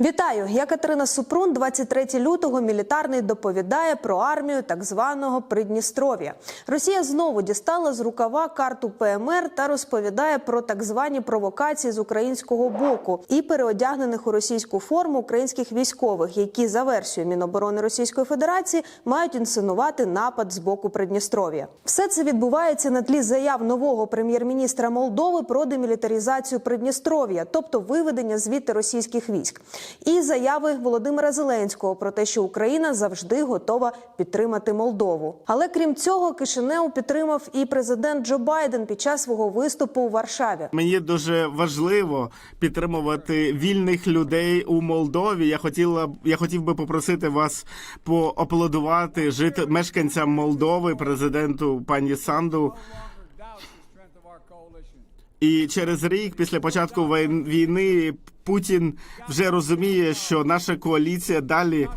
Вітаю, я Катерина Супрун. 23 лютого мілітарний доповідає про армію так званого Придністров'я. Росія знову дістала з рукава карту ПМР та розповідає про так звані провокації з українського боку і переодягнених у російську форму українських військових, які за версією Міноборони Російської Федерації мають інсценувати напад з боку Придністров'я. Все це відбувається на тлі заяв нового прем'єр-міністра Молдови про демілітаризацію Придністров'я, тобто виведення звідти російських військ і заяви Володимира Зеленського про те, що Україна завжди готова підтримати Молдову. Але крім цього, Кишинев підтримав і президент Джо Байден під час свого виступу у Варшаві. Мені дуже важливо підтримувати вільних людей у Молдові. Я хотіла я хотів би попросити вас поаплодувати жити мешканцям Молдови, президенту пані Санду. І через рік після початку війни Путін вже розуміє, що наша коаліція далі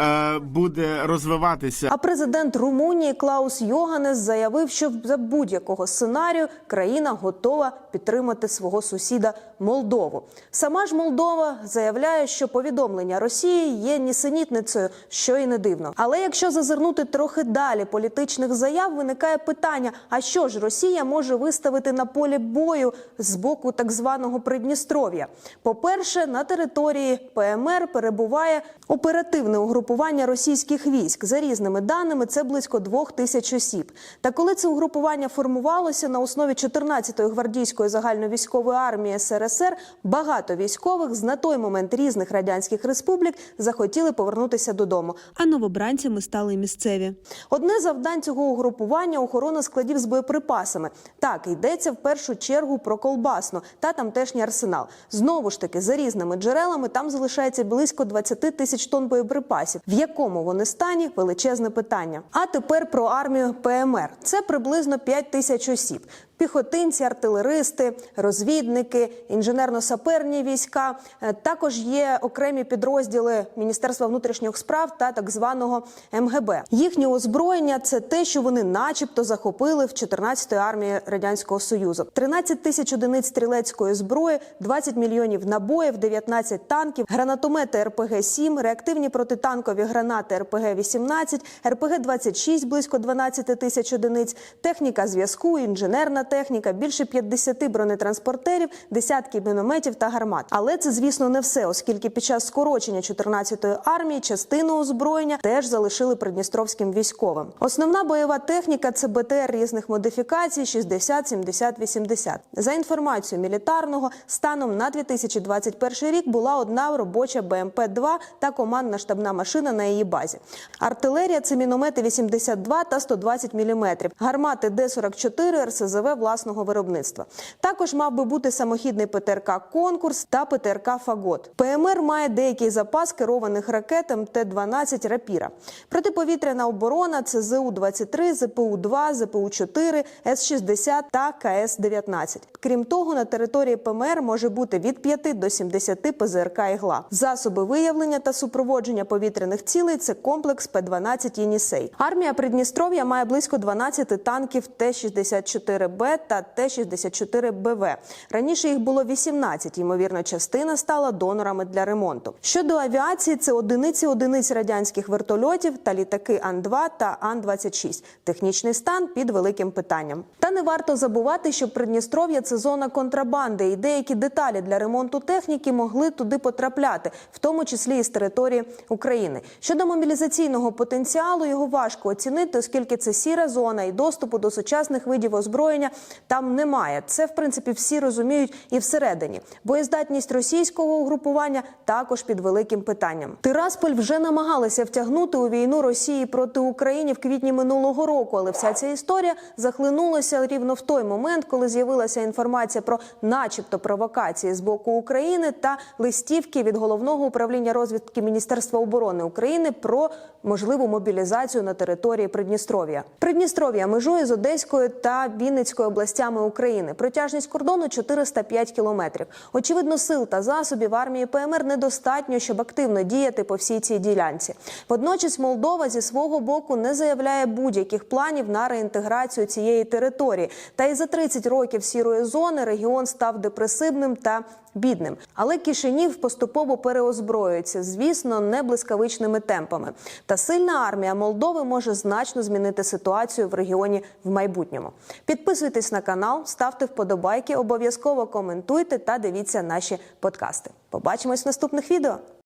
е, буде розвиватися. А президент Румунії Клаус Йоганес заявив, що за будь-якого сценарію країна готова підтримати свого сусіда Молдову. Сама ж Молдова заявляє, що повідомлення Росії є нісенітницею, що і не дивно. Але якщо зазирнути трохи далі політичних заяв, виникає питання: а що ж Росія може виставити на полі бою з боку так званого Придністров'я? По-перше, на території ПМР перебуває оперативне угрупування російських військ. За різними даними, це близько двох тисяч осіб. Та коли це угрупування формувалося на основі 14-ї гвардійської загальновійськової армії СРСР, багато військових з на той момент різних радянських республік захотіли повернутися додому. а новобранцями стали місцеві. Одне завдань цього угрупування охорона складів з боєприпасами. Так йдеться в першу чергу про колбасну та тамтешній арсенал. Знову ж таки, за різними джерелами там залишається близько 20 тисяч тонн боєприпасів. В якому вони стані величезне питання. А тепер про армію ПМР. Це приблизно 5 тисяч осіб. Піхотинці, артилеристи, розвідники, інженерно-саперні війська. Е, Також є окремі підрозділи Міністерства внутрішніх справ та так званого МГБ. Їхнє озброєння це те, що вони, начебто, захопили в 14-ї армії радянського союзу. 13 тисяч одиниць стрілецької зброї, 20 мільйонів набоїв, 19 танків, гранатомети РПГ 7 реактивні протитанкові гранати РПГ 18 РПГ 26 близько 12 тисяч одиниць, техніка зв'язку, інженерна техніка, більше 50 бронетранспортерів, десятки мінометів та гармат. Але це, звісно, не все, оскільки під час скорочення 14-ї армії частину озброєння теж залишили придністровським військовим. Основна бойова техніка це БТР різних модифікацій 60, 70, 80. За інформацією мілітарного, станом на 2021 рік була одна робоча БМП-2 та командна штабна машина на її базі. Артилерія це міномети 82 та 120 мм, гармати Д-44 РСЗВ власного виробництва. Також мав би бути самохідний ПТРК «Конкурс» та ПТРК «Фагот». ПМР має деякий запас керованих ракет МТ-12 «Рапіра». Протиповітряна оборона це ЗУ-23, ЗПУ-2, ЗПУ-4, С-60 та КС-19. Крім того, на території ПМР може бути від 5 до 70 ПЗРК «Ігла». Засоби виявлення та супроводження повітряних цілей – це комплекс П-12 «Єнісей». Армія Придністров'я має близько 12 танків Т-64Б та Т-64БВ. Раніше їх було 18, ймовірно, частина стала донорами для ремонту. Щодо авіації, це одиниці одиниць радянських вертольотів та літаки Ан-2 та Ан-26. Технічний стан під великим питанням. Та не варто забувати, що Придністров'я це зона контрабанди, і деякі деталі для ремонту техніки могли туди потрапляти, в тому числі і з території України. Щодо мобілізаційного потенціалу, його важко оцінити, оскільки це сіра зона і доступу до сучасних видів озброєння там немає. Це в принципі всі розуміють і всередині. Боєздатність російського угрупування також під великим питанням. Тирасполь вже намагалися втягнути у війну Росії проти України в квітні минулого року, але вся ця історія захлинулася рівно в той момент, коли з'явилася інформація про, начебто, провокації з боку України та листівки від головного управління розвідки Міністерства оборони України про можливу мобілізацію на території Придністров'я. Придністров'я межує з Одеською та Вінницькою областями України. Протяжність кордону 405 кілометрів. Очевидно, сил та засобів армії ПМР недостатньо, щоб активно діяти по всій цій ділянці. Водночас Молдова зі свого боку не заявляє будь-яких планів на реінтеграцію цієї території. Та й за 30 років сірої зони регіон став депресивним та бідним. Але Кишинів поступово переозброюється, звісно, не блискавичними темпами. Та сильна армія Молдови може значно змінити ситуацію в регіоні в майбутньому. Підписуйтесь на канал, ставте вподобайки, обов'язково коментуйте та дивіться наші подкасти. Побачимось в наступних відео.